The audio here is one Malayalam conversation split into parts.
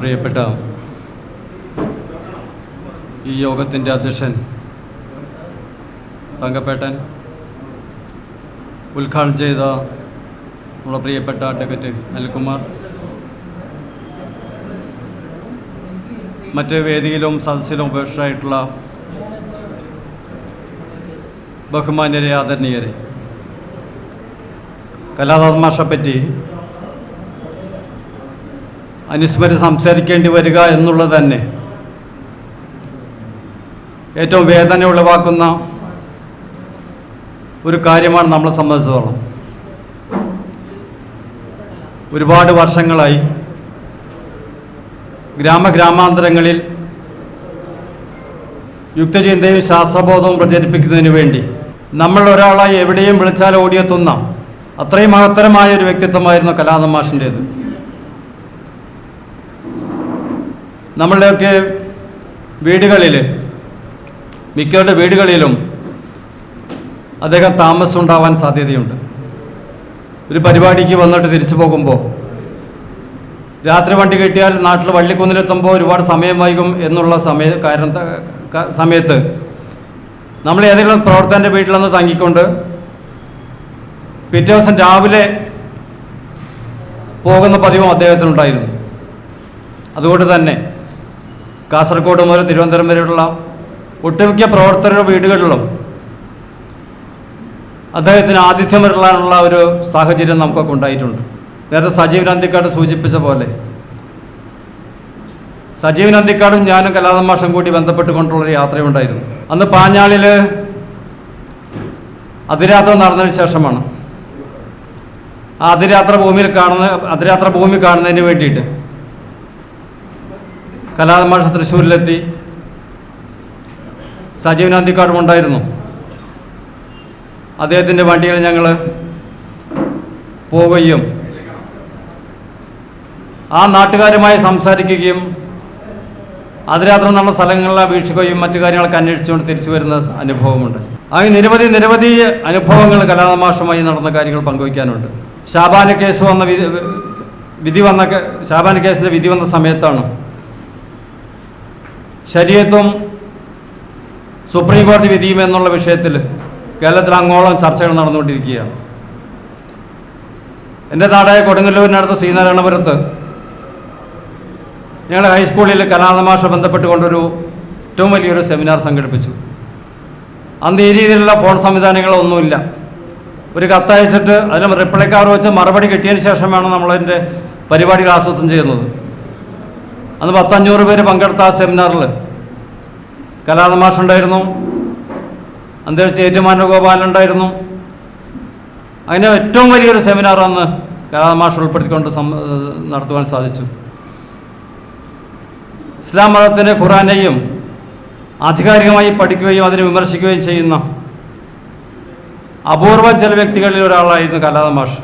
പ്രിയപ്പെട്ട ഈ യോഗത്തിന്റെ അധ്യക്ഷൻ തങ്കപ്പേട്ടൻ ഉദ്ഘാടനം ചെയ്ത നമ്മുടെ പ്രിയപ്പെട്ട അഡ്വക്കറ്റ് അനിൽകുമാർ. മറ്റ് വേദിയിലും സദസ്സിലും ഉപേക്ഷരായിട്ടുള്ള ബഹുമാന്യരെ ആദരണീയരെ കലാധർമാഷെപ്പറ്റി അനുസ്മരി സംസാരിക്കേണ്ടി വരിക എന്നുള്ളത് തന്നെ. ഏറ്റവും വേദന ഉളവാക്കുന്ന ഒരു കാര്യമാണ് നമ്മളെ സംബന്ധിച്ചിടത്തോളം ഒരുപാട് വർഷങ്ങളായി ഗ്രാമഗ്രാമാന്തരങ്ങളിൽ യുക്തചിന്തയും ശാസ്ത്രബോധവും പ്രചരിപ്പിക്കുന്നതിന് വേണ്ടി നമ്മൾ ഒരാളായി എവിടെയും വിളിച്ചാൽ ഓടിയെത്തുന്ന അത്രയും മഹത്തരമായ ഒരു വ്യക്തിത്വമായിരുന്നു കലാനന്ദ നമ്മളുടെയൊക്കെ വീടുകളിൽ മിക്കവരുടെ വീടുകളിലും അദ്ദേഹം താമസം ഉണ്ടാവാൻ സാധ്യതയുണ്ട്. ഒരു പരിപാടിക്ക് വന്നിട്ട് തിരിച്ചു പോകുമ്പോൾ രാത്രി വണ്ടി കിട്ടിയാൽ നാട്ടിൽ വള്ളിക്കുന്നിലെത്തുമ്പോൾ ഒരുപാട് സമയം വൈകും എന്നുള്ള സമയ കാരണം സമയത്ത് നമ്മൾ ഏതെങ്കിലും പ്രവർത്തകന്റെ വീട്ടിലൊന്ന് തങ്ങിക്കൊണ്ട് പിറ്റേ ദിവസം രാവിലെ പോകുന്ന പതിവും അദ്ദേഹത്തിനുണ്ടായിരുന്നു. അതുകൊണ്ട് തന്നെ കാസർഗോഡ് മുതൽ തിരുവനന്തപുരം വരെയുള്ള ഒട്ടുമിക്ക പ്രവർത്തകരുടെ വീടുകളിലും അദ്ദേഹത്തിന് ആതിഥ്യം ഒരു സാഹചര്യം നമുക്കൊക്കെ ഉണ്ടായിട്ടുണ്ട്. നേരത്തെ സജീവ് നന്ദിക്കാട് സൂചിപ്പിച്ച പോലെ. സജീവ് നന്ദിക്കാടും ഞാനും കലാതമാഷം കൂടി ബന്ധപ്പെട്ടുകൊണ്ടുള്ളൊരു യാത്രയുണ്ടായിരുന്നു. അന്ന് പാഞ്ഞാളിൽ അതിരാത്ര നടന്നതിന് ശേഷമാണ്. ആ അതിരാത്ര ഭൂമിയിൽ കാണുന്ന അതിരാത്ര ഭൂമി കാണുന്നതിന് വേണ്ടിയിട്ട് കലാതമാഷ തൃശ്ശൂരിലെത്തി. സജീവ് നന്ദിക്കാടും ഉണ്ടായിരുന്നു. അദ്ദേഹത്തിന്റെ വണ്ടിയിൽ ഞങ്ങൾ പോവുകയും ആ നാട്ടുകാരുമായി സംസാരിക്കുകയും അതിരാത്രം നമ്മുടെ സ്ഥലങ്ങളിലെ വീക്ഷിക്കുകയും മറ്റു കാര്യങ്ങളൊക്കെ അന്വേഷിച്ചുകൊണ്ട് തിരിച്ചു വരുന്ന അനുഭവമുണ്ട്. അങ്ങനെ നിരവധി നിരവധി അനുഭവങ്ങൾ കലാതമാഷമായി നടന്ന കാര്യങ്ങൾ പങ്കുവയ്ക്കാനുണ്ട്. ഷാബാന കേസ് വന്ന വിധി വിധി വന്ന ഷാബാന കേസിന്റെ വിധി വന്ന സമയത്താണ് ശരീരത്വം സുപ്രീം കോടതി വിധിയും എന്നുള്ള വിഷയത്തിൽ കേരളത്തിൽ അങ്ങോളം ചർച്ചകൾ നടന്നുകൊണ്ടിരിക്കുകയാണ്. എന്റെ നാടായ കൊടുങ്ങല്ലൂരിനടുത്ത് ശ്രീനാരായണപുരത്ത് ഞങ്ങളുടെ ഹൈസ്കൂളിൽ കലാതമാഷ ബന്ധപ്പെട്ടുകൊണ്ടൊരു ഏറ്റവും വലിയൊരു സെമിനാർ സംഘടിപ്പിച്ചു. അന്ന് ഈ രീതിയിലുള്ള ഫോൺ സംവിധാനങ്ങളൊന്നുമില്ല. ഒരു കത്തയച്ചിട്ട് അതിന് റിപ്ലൈക്കാർ കാർ വെച്ച് മറുപടി കിട്ടിയതിന് ശേഷമാണ് നമ്മളതിന്റെ പരിപാടികൾ ആസൂത്രണം ചെയ്യുന്നത്. അന്ന് പത്തഞ്ഞൂറ് പേര് പങ്കെടുത്ത ആ സെമിനാറിൽ കലാതമാഷുണ്ടായിരുന്നു അന്തരിച്ച ഏറ്റുമാന ഗോപാലുണ്ടായിരുന്നു. അങ്ങനെ ഏറ്റവും വലിയൊരു സെമിനാർ അന്ന് കലാതമാഷ് ഉൾപ്പെടുത്തിക്കൊണ്ട് നടത്തുവാൻ സാധിച്ചു. ഇസ്ലാം മതത്തിന്റെ ഖുറാനെയും ആധികാരികമായി പഠിക്കുകയും അതിനെ വിമർശിക്കുകയും ചെയ്യുന്ന അപൂർവ ചില വ്യക്തികളിൽ ഒരാളായിരുന്നു കലാതമാഷ്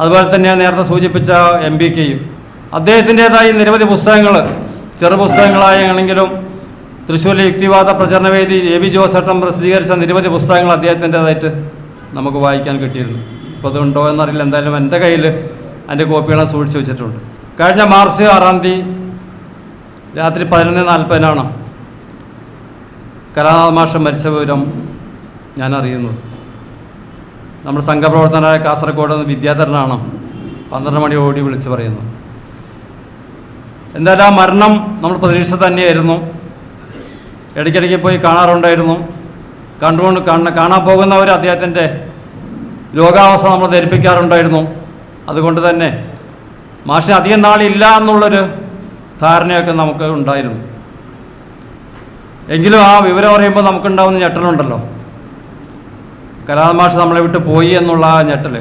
അതുപോലെ തന്നെ നേരത്തെ സൂചിപ്പിച്ച എം ബി കെയും അദ്ദേഹത്തിന്റെതായി നിരവധി പുസ്തകങ്ങൾ ചെറു പുസ്തകങ്ങളായാണെങ്കിലും തൃശ്ശൂരിലെ യുക്തിവാദ പ്രചരണവേദി എ വി ജോസേട്ടൻ പ്രസിദ്ധീകരിച്ച നിരവധി പുസ്തകങ്ങൾ അദ്ദേഹത്തിന്റെതായിട്ട് നമുക്ക് വായിക്കാൻ കിട്ടിയിരുന്നു. ഇപ്പോൾ അതുണ്ടോ എന്നറിയില്ല. എന്തായാലും എന്റെ കയ്യിൽ അതിന്റെ കോപ്പികളെ സൂക്ഷിച്ച് വെച്ചിട്ടുണ്ട്. കഴിഞ്ഞ മാർച്ച് ആറാം തീയതി രാത്രി പതിനൊന്ന് നാൽപ്പതിനാണ് കലാനാഥ് മാഷം മരിച്ച വിവരം ഞാൻ അറിയുന്നത്. നമ്മുടെ സംഘപ്രവർത്തകനായ കാസർഗോഡ് വിദ്യാധരനാണ് പന്ത്രണ്ട് മണി ഓടി വിളിച്ച് പറയുന്നത്. എന്തായാലും ആ മരണം നമ്മൾ പ്രതീക്ഷ തന്നെയായിരുന്നു. ഇടയ്ക്കിടയ്ക്ക് പോയി കാണാറുണ്ടായിരുന്നു. കണ്ടുകൊണ്ട് കാണ കാണാൻ പോകുന്നവർ അദ്ദേഹത്തിന്റെ രോഗാവസ്ഥ നമ്മൾ ധരിപ്പിക്കാറുണ്ടായിരുന്നു. അതുകൊണ്ട് തന്നെ മാഷിന് അധികം നാളില്ല എന്നുള്ളൊരു ധാരണയൊക്കെ നമുക്ക് ഉണ്ടായിരുന്നു. എങ്കിലും ആ വിവരം അറിയുമ്പോൾ നമുക്കുണ്ടാവുന്ന ഞെട്ടലുണ്ടല്ലോ. കലാമാഷ് നമ്മളെ വിട്ട് പോയി എന്നുള്ള ആ ഞെട്ടൽ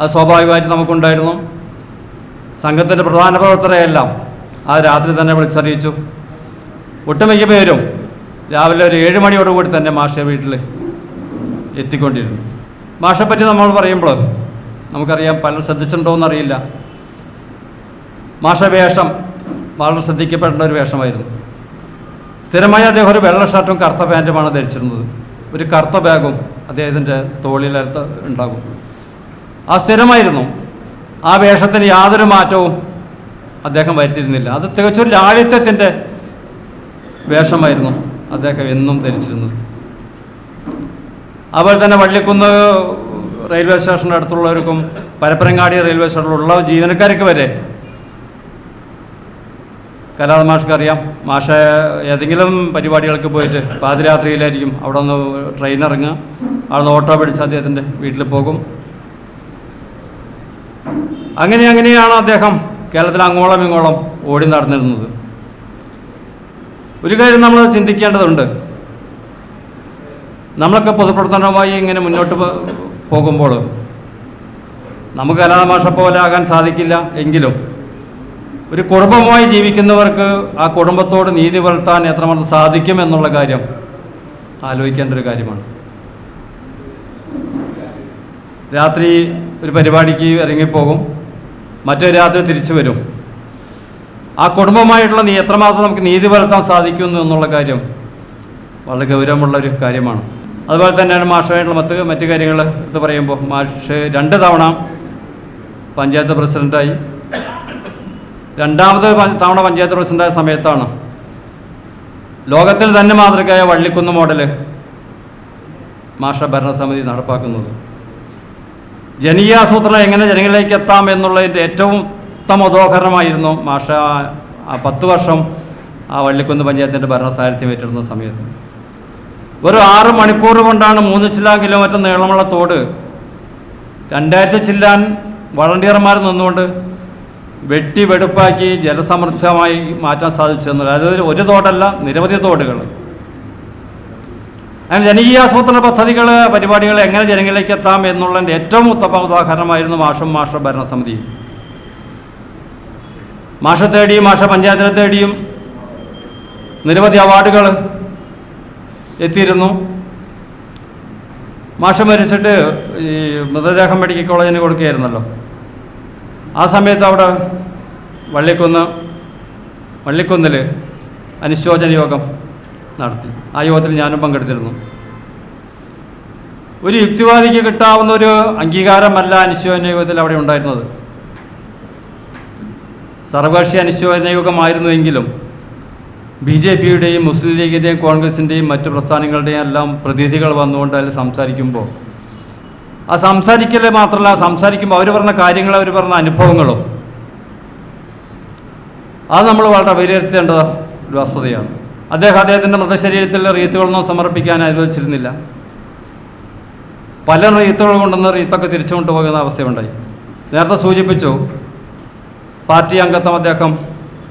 അത് സ്വാഭാവികമായിട്ട് നമുക്കുണ്ടായിരുന്നു. സംഘത്തിന്റെ പ്രധാന പ്രവർത്തകരെയെല്ലാം ആ രാത്രി തന്നെ വിളിച്ചറിയിച്ചു. ഒട്ടുമിക്ക പേരും രാവിലെ ഒരു ഏഴ് മണിയോടുകൂടി തന്നെ മാഷ വീട്ടിൽ എത്തിക്കൊണ്ടിരുന്നു. മാഷെപ്പറ്റി നമ്മൾ പറയുമ്പോൾ നമുക്കറിയാം പലരും ശ്രദ്ധിച്ചിട്ടുണ്ടോ എന്നറിയില്ല. മാഷ വേഷം വളരെ ശ്രദ്ധിക്കപ്പെടേണ്ട ഒരു വേഷമായിരുന്നു. സ്ഥിരമായി അദ്ദേഹം ഒരു വെള്ള ഷർട്ടും കറുത്ത പാന്റുമാണ് ധരിച്ചിരുന്നത്. ഒരു കറുത്ത ബാഗും അദ്ദേഹത്തിന്റെ തോളിലടുത്ത് ഉണ്ടാകും. ആ സ്ഥിരമായിരുന്നു ആ വേഷത്തിന് യാതൊരു മാറ്റവും അദ്ദേഹം വരുത്തിയിരുന്നില്ല. അത് തികച്ചൊരു ലാളിത്യത്തിന്റെ വേഷമായിരുന്നു അദ്ദേഹം എന്നും ധരിച്ചിരുന്നത്. അതുപോലെ തന്നെ വള്ളിക്കുന്ന് റെയിൽവേ സ്റ്റേഷന്റെ അടുത്തുള്ളവർക്കും പരപ്പരങ്ങാടി റെയിൽവേ സ്റ്റേഷനിലുള്ള ജീവനക്കാർക്ക് വരെ. കലാത മാഷ്ക്ക് അറിയാം. മാഷ ഏതെങ്കിലും പരിപാടികൾക്ക് പോയിട്ട് പാതിരാത്രിയിലായിരിക്കും അവിടെ നിന്ന് ട്രെയിൻ ഇറങ്ങുക. അവിടെ നിന്ന് ഓട്ടോ പിടിച്ച് അദ്ദേഹത്തിന്റെ വീട്ടിൽ പോകും. അങ്ങനെ അങ്ങനെയാണ് അദ്ദേഹം കേരളത്തിൽ അങ്ങോളം ഇങ്ങോളം ഓടി നടന്നിരുന്നത്. ഒരു കാര്യം നമ്മൾ ചിന്തിക്കേണ്ടതുണ്ട്. നമ്മളൊക്കെ പൊതുപ്രവർത്തനവുമായി ഇങ്ങനെ മുന്നോട്ട് പോകുമ്പോൾ നമുക്ക് കലാമാഷ പോലെ ആകാൻ സാധിക്കില്ല എങ്കിലും ഒരു കുടുംബമായി ജീവിക്കുന്നവർക്ക് ആ കുടുംബത്തോട് നീതി പുലർത്താൻ എത്രമാത്രം സാധിക്കും എന്നുള്ള കാര്യം ആലോചിക്കേണ്ട ഒരു കാര്യമാണ്. രാത്രി ഒരു പരിപാടിക്ക് ഇറങ്ങിപ്പോകും. മറ്റൊരു രാത്രി തിരിച്ചു വരും. ആ കുടുംബമായിട്ടുള്ള നീ എത്രമാത്രം നമുക്ക് നീതി പുലർത്താൻ സാധിക്കുന്നു എന്നുള്ള കാര്യം വളരെ ഗൗരവമുള്ള ഒരു കാര്യമാണ്. അതുപോലെ തന്നെയാണ് മാഷുമായിട്ടുള്ള മറ്റ് മറ്റു കാര്യങ്ങൾ എടുത്ത് പറയുമ്പോൾ മാഷ് രണ്ട് തവണ പഞ്ചായത്ത് പ്രസിഡന്റായി രണ്ടാമത് തവണ പഞ്ചായത്ത് പ്രസിഡന്റായ സമയത്താണ്. ലോകത്തിൽ തന്നെ മാതൃകയായ വള്ളിക്കുന്ന് മോഡൽ മാഷ ഭരണസമിതി നടപ്പാക്കുന്നത്. ജനകീയാസൂത്രണം എങ്ങനെ ജനങ്ങളിലേക്ക് എത്താം എന്നുള്ളതിന്റെ ഏറ്റവും ഉത്തമ ഉദാഹരണമായിരുന്നു മാഷ പത്ത് വർഷം ആ വള്ളിക്കുന്ന് പഞ്ചായത്തിന്റെ ഭരണസാരഥ്യം ഏറ്റെടുത്ത സമയത്ത്. ഒരു ആറ് മണിക്കൂർ കൊണ്ടാണ് മൂന്ന് ചില്ലാൻ കിലോമീറ്റർ നീളമുള്ള തോട്. രണ്ടായിരത്തി ചില്ലാൻ വളണ്ടിയർമാർ നിന്നുകൊണ്ട് വെട്ടി വെടുപ്പാക്കി ജലസമൃദ്ധമായി മാറ്റാൻ സാധിച്ചു എന്നുള്ളത് അതായത് ഒരു തോടല്ല നിരവധി തോടുകൾ. അങ്ങനെ ജനകീയാസൂത്രണ പദ്ധതികൾ പരിപാടികൾ എങ്ങനെ ജനങ്ങളിലേക്ക് എത്താം എന്നുള്ളതിന്റെ ഏറ്റവും ഉത്തമ ഉദാഹരണമായിരുന്നു മാഷും മാഷ ഭരണസമിതി മാഷ തേടിയും മാഷ പഞ്ചായത്തിനെ തേടിയും നിരവധി അവാർഡുകൾ എത്തിയിരുന്നു. മാഷ മരിച്ചിട്ട് ഈ മൃതദേഹം മെഡിക്കൽ കോളേജിന് കൊടുക്കുകയായിരുന്നല്ലോ. ആ സമയത്ത് അവിടെ വള്ളിക്കുന്ന് വള്ളിക്കുന്നിൽ അനുശോചന യോഗം നടത്തി. ആ യോഗത്തിൽ ഞാനും പങ്കെടുത്തിരുന്നു. ഒരു യുക്തിവാദിക്ക് കിട്ടാവുന്ന ഒരു അംഗീകാരമല്ല അനുശോചന യോഗത്തിൽ അവിടെ ഉണ്ടായിരുന്നത്. സർവകക്ഷി അനുശോചന യോഗമായിരുന്നുവെങ്കിലും ബി ജെ പിയുടെയും മുസ്ലിം ലീഗിന്റെയും കോൺഗ്രസിന്റെയും മറ്റു പ്രസ്ഥാനങ്ങളുടെയും എല്ലാം പ്രതിനിധികൾ വന്നുകൊണ്ട് അതിൽ സംസാരിക്കുമ്പോൾ ആ സംസാരിക്കൽ മാത്രമല്ല സംസാരിക്കുമ്പോൾ അവർ പറഞ്ഞ കാര്യങ്ങൾ അവർ പറഞ്ഞ അനുഭവങ്ങളും. അത് നമ്മൾ വളരെ വിലയിരുത്തേണ്ട ഒരു വസ്തുതയാണ്. അദ്ദേഹം അദ്ദേഹത്തിന്റെ മൃതശരീരത്തിൽ റീത്തുകളൊന്നും സമർപ്പിക്കാൻ അനുവദിച്ചിരുന്നില്ല. പല റീത്തുകൾ കൊണ്ടുവന്ന് റീത്തൊക്കെ തിരിച്ചു കൊണ്ടുപോകുന്ന അവസ്ഥയുണ്ടായി. നേരത്തെ സൂചിപ്പിച്ചു പാർട്ടി അംഗത്വം അദ്ദേഹം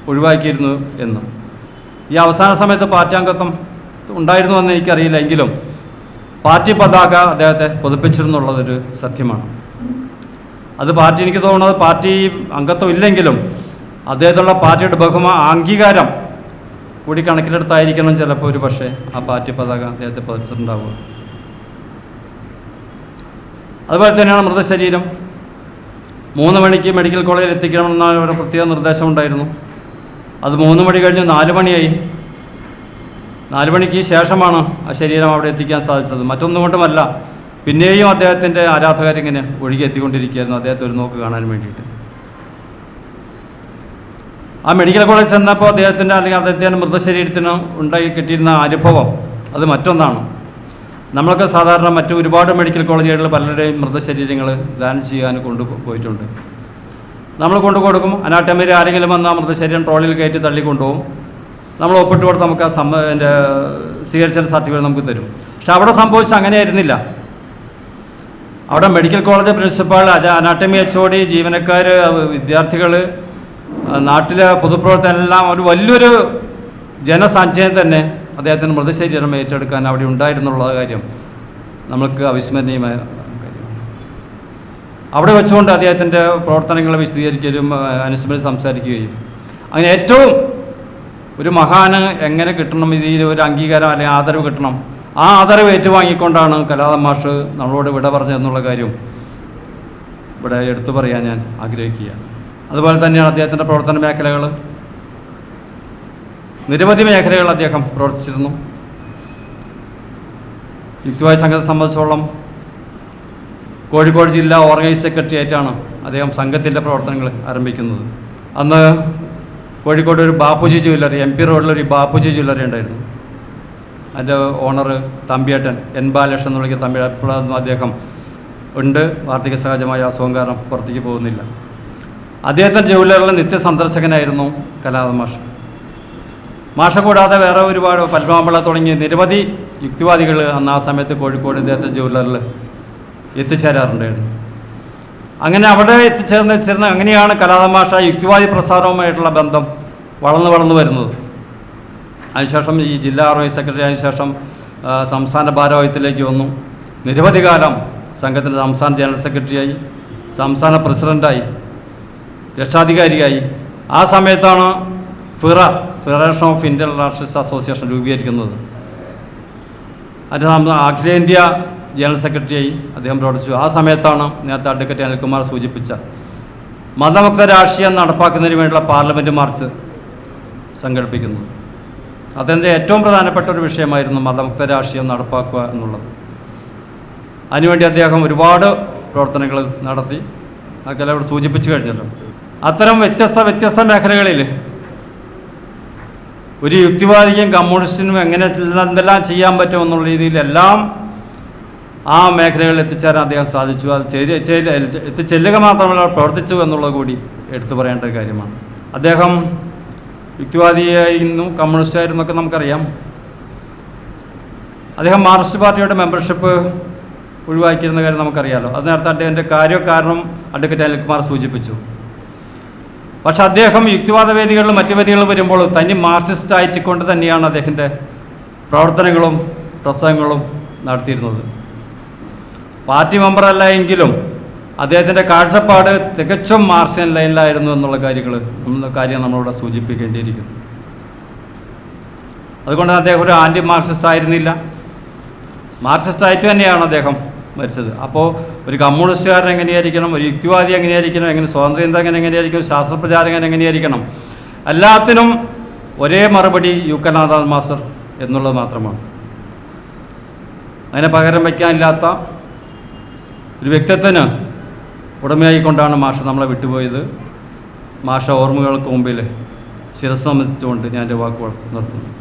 ഒഴിവാക്കിയിരുന്നു എന്ന്. ഈ അവസാന സമയത്ത് പാർട്ടി അംഗത്വം ഉണ്ടായിരുന്നു എന്ന് എനിക്കറിയില്ല എങ്കിലും പാർട്ടി പതാക അദ്ദേഹത്തെ പുതുപ്പിച്ചിരുന്നുള്ളതൊരു സത്യമാണ്. അത് പാർട്ടി എനിക്ക് തോന്നുന്നത് പാർട്ടി അംഗത്വം ഇല്ലെങ്കിലും അദ്ദേഹത്തുള്ള പാർട്ടിയുടെ ബഹുമാ അംഗീകാരം കൂടി കണക്കിലെടുത്തായിരിക്കണം ചിലപ്പോൾ ഒരു പക്ഷേ ആ പാർട്ടി പതാക അദ്ദേഹത്തെ പതിച്ചിട്ടുണ്ടാവുക. അതുപോലെ തന്നെയാണ് മൃതശരീരം. മൂന്ന് മണിക്ക് മെഡിക്കൽ കോളേജിൽ എത്തിക്കണമെന്ന ഒരു പ്രത്യേക നിർദ്ദേശം ഉണ്ടായിരുന്നു അത് മൂന്ന് മണി കഴിഞ്ഞ് നാല് മണിയായി. നാല് മണിക്ക് ശേഷമാണ് ആ ശരീരം അവിടെ എത്തിക്കാൻ സാധിച്ചത്. മറ്റൊന്നും കൊണ്ടുമല്ല പിന്നെയും അദ്ദേഹത്തിന്റെ ആരാധകരിങ്ങനെ ഒഴുകി എത്തിക്കൊണ്ടിരിക്കുകയായിരുന്നു. അദ്ദേഹത്തെ ഒരു നോക്ക് കാണാൻ വേണ്ടിയിട്ട്. ആ മെഡിക്കൽ കോളേജ് ചെന്നപ്പോൾ അദ്ദേഹത്തിന്റെ അല്ലെങ്കിൽ അദ്ദേഹത്തിന്റെ മൃതശരീരത്തിന് ഉണ്ടായി കിട്ടിയിരുന്ന അനുഭവം അത് മറ്റൊന്നാണ്. നമ്മളൊക്കെ സാധാരണ മറ്റു ഒരുപാട് മെഡിക്കൽ കോളേജുകളിൽ പലരുടെയും മൃതശരീരങ്ങൾ ദാനം ചെയ്യാൻ കൊണ്ടുപോയിട്ടുണ്ട് നമ്മൾ കൊണ്ടു കൊടുക്കും. അനാട്ടമിയിൽ ആരെങ്കിലും വന്ന് മൃതശരീരം ട്രോളിൽ കയറ്റി തള്ളി കൊണ്ടുപോകും. നമ്മൾ ഒപ്പിട്ട് കൊടുത്ത് നമുക്ക് ആ സമ്മ എന്റെ സ്വീകരിച്ച സർട്ടിഫിക്കറ്റ് നമുക്ക് തരും. പക്ഷെ അവിടെ സംഭവിച്ച അങ്ങനെയായിരുന്നില്ല. അവിടെ medical college principal anatomy H O D ജീവനക്കാർ വിദ്യാർത്ഥികൾ നാട്ടിലെ പൊതുപ്രവർത്തനെല്ലാം ഒരു വലിയൊരു ജനസഞ്ചയം തന്നെ അദ്ദേഹത്തിന് മൃതശരീരം ഏറ്റെടുക്കാൻ അവിടെ ഉണ്ടായിരുന്നുള്ള കാര്യം നമുക്ക് അവിസ്മരണീയമായ കാര്യമാണ്. അവിടെ വെച്ചുകൊണ്ട് അദ്ദേഹത്തിന്റെ പ്രവർത്തനങ്ങൾ വിശദീകരിക്കുകയും അനുസ്മരിച്ച് സംസാരിക്കുകയും. അങ്ങനെ ഏറ്റവും ഒരു മഹാന് എങ്ങനെ കിട്ടണം ഇതിൽ ഒരു അംഗീകാരം അല്ലെങ്കിൽ ആദരവ് കിട്ടണം ആ ആദരവ് ഏറ്റുവാങ്ങിക്കൊണ്ടാണ് കലാതം മാഷ് നമ്മളോട് വിട പറഞ്ഞതെന്നുള്ള കാര്യം ഇവിടെ എടുത്തു പറയാൻ ഞാൻ ആഗ്രഹിക്കുകയാണ്. അതുപോലെ തന്നെയാണ് അദ്ദേഹത്തിന്റെ പ്രവർത്തന മേഖലകൾ. നിരവധി മേഖലകൾ അദ്ദേഹം പ്രവർത്തിച്ചിരുന്നു. യുക്തിവായ സംഘത്തെ സംബന്ധിച്ചോളം കോഴിക്കോട് ജില്ലാ ഓർഗനൈസ് സെക്രട്ടറി ആയിട്ടാണ് അദ്ദേഹം സംഘത്തിന്റെ പ്രവർത്തനങ്ങൾ ആരംഭിക്കുന്നത്. അന്ന് കോഴിക്കോട് ഒരു ബാപ്പുജി ജ്വല്ലറി എം പി റോഡിലൊരു ബാപ്പുജി ജ്വല്ലറി ഉണ്ടായിരുന്നു. അതിന്റെ ഓണർ തമ്പിയേട്ടൻ എൻ ബാലകൃഷ്ണൻ എന്ന് വിളിക്കുന്ന തമ്പി അദ്ദേഹം ഉണ്ട്. വാർദ്ധക്യ സഹജമായ അസുഖം കാരണം പുറത്തേക്ക് പോകുന്നില്ല. അദ്ദേഹത്തിന്റെ ജോലികളിലെ നിത്യസന്ദർശകനായിരുന്നു കലാദ മാഷ്. മാഷ കൂടാതെ വേറെ ഒരുപാട് പത്മാമ്പള തുടങ്ങി നിരവധി യുക്തിവാദികൾ അന്ന് ആ സമയത്ത് കോഴിക്കോട് ഇദ്ദേഹത്തിന്റെ ജോലികളിൽ എത്തിച്ചേരാറുണ്ടായിരുന്നു. അങ്ങനെ അവിടെ എത്തിച്ചേർന്ന് എത്തിച്ചേർന്ന് അങ്ങനെയാണ് കലാതമാഷ യുക്തിവാദി പ്രസ്ഥാനവുമായിട്ടുള്ള ബന്ധം വളർന്നു വളർന്നു വരുന്നത്. അതിനുശേഷം ഈ ജില്ലാ ആർമി സെക്രട്ടറി അതിനുശേഷം സംസ്ഥാന ഭാരവാഹിത്തിലേക്ക് വന്നു. നിരവധി കാലം സംഘത്തിന്റെ സംസ്ഥാന ജനറൽ സെക്രട്ടറിയായി സംസ്ഥാന പ്രസിഡന്റായി രക്ഷാധികാരിയായി. ആ സമയത്താണ് FIRA federation of Indian Rashtriya association രൂപീകരിക്കുന്നത്. നാം അഖിലേന്ത്യാ ജനറൽ സെക്രട്ടറിയായി അദ്ദേഹം പ്രവർത്തിച്ചു. ആ സമയത്താണ് നേരത്തെ അഡ്വക്കേറ്റ് അനിൽകുമാർ സൂചിപ്പിച്ച മതമുക്ത രാഷ്ട്രീയം നടപ്പാക്കുന്നതിന് വേണ്ടിയുള്ള പാർലമെന്റ് മാർച്ച് സംഘടിപ്പിക്കുന്നു അതിന്റെ ഏറ്റവും പ്രധാനപ്പെട്ട ഒരു വിഷയമായിരുന്നു മതമുക്ത രാഷ്ട്രീയം നടപ്പാക്കുക എന്നുള്ളത്. അതിനുവേണ്ടി അദ്ദേഹം ഒരുപാട് പ്രവർത്തനങ്ങൾ നടത്തി. അതൊക്കെ അവിടെ സൂചിപ്പിച്ചു കഴിഞ്ഞല്ലോ. അത്തരം വ്യത്യസ്ത വ്യത്യസ്ത മേഖലകളിൽ ഒരു യുക്തിവാദിക്കും കമ്മ്യൂണിസ്റ്റിനും എങ്ങനെ എന്തെല്ലാം ചെയ്യാൻ പറ്റും എന്നുള്ള രീതിയിലെല്ലാം ആ മേഖലകളിൽ എത്തിച്ചേരാൻ അദ്ദേഹം സാധിച്ചു. അത് എത്തിച്ചെല്ലുക മാത്രമല്ല പ്രവർത്തിച്ചു എന്നുള്ളത് കൂടി എടുത്തു പറയേണ്ട ഒരു കാര്യമാണ്. അദ്ദേഹം യുക്തിവാദിയായിരുന്നു കമ്മ്യൂണിസ്റ്റായിരുന്നു ഒക്കെ നമുക്കറിയാം. അദ്ദേഹം മാർക്സിസ്റ്റ് പാർട്ടിയുടെ മെമ്പർഷിപ്പ് ഒഴിവാക്കിയിരുന്ന കാര്യം നമുക്കറിയാമല്ലോ അത് നേരത്തെ അദ്ദേഹത്തിന്റെ കാര്യകാരണം അഡ്വക്കേറ്റ് അനിൽകുമാർ സൂചിപ്പിച്ചു. പക്ഷെ അദ്ദേഹം യുക്തിവാദ വേദികളിലും മറ്റു വേദികളിലും വരുമ്പോൾ തനി മാർക്സിസ്റ്റ് ആയിട്ടിക്കൊണ്ട് തന്നെയാണ് അദ്ദേഹത്തിന്റെ പ്രവർത്തനങ്ങളും പ്രസംഗങ്ങളും നടത്തിയിരുന്നത്. പാർട്ടി മെമ്പറല്ല എങ്കിലും അദ്ദേഹത്തിന്റെ കാഴ്ചപ്പാട് തികച്ചും മാർക്സിയൻ ലൈനിലായിരുന്നു എന്നുള്ള കാര്യങ്ങൾ കാര്യം നമ്മളിവിടെ സൂചിപ്പിക്കേണ്ടിയിരിക്കുന്നു. അതുകൊണ്ട് അദ്ദേഹം ഒരു ആന്റി മാർക്സിസ്റ്റ് ആയിരുന്നില്ല. മാർക്സിസ്റ്റ് ആയിട്ട് തന്നെയാണ് അദ്ദേഹം മരിച്ചത്. അപ്പോൾ ഒരു കമ്മ്യൂണിസ്റ്റുകാരൻ എങ്ങനെയായിരിക്കണം? ഒരു യുക്തിവാദി എങ്ങനെയായിരിക്കണം? എങ്ങനെ സ്വാതന്ത്ര്യചിന്തകൻ എങ്ങനെയായിരിക്കണം? ശാസ്ത്രപ്രചാരകൻ എങ്ങനെയായിരിക്കണം? എല്ലാത്തിനും ഒരേ മറുപടി യു കനാഥാൻ മാസ്റ്റർ എന്നുള്ളത് മാത്രമാണ്. അതിനെ പകരം വയ്ക്കാനില്ലാത്ത ഒരു വ്യക്തിത്വത്തിന് ഉടമയായിക്കൊണ്ടാണ് മാഷ നമ്മളെ വിട്ടുപോയത്. മാഷ ഓർമ്മകൾക്ക് മുമ്പിൽ ശിരസ് ഞാൻ എന്റെ വാക്കുകൾ നിർത്തുന്നു.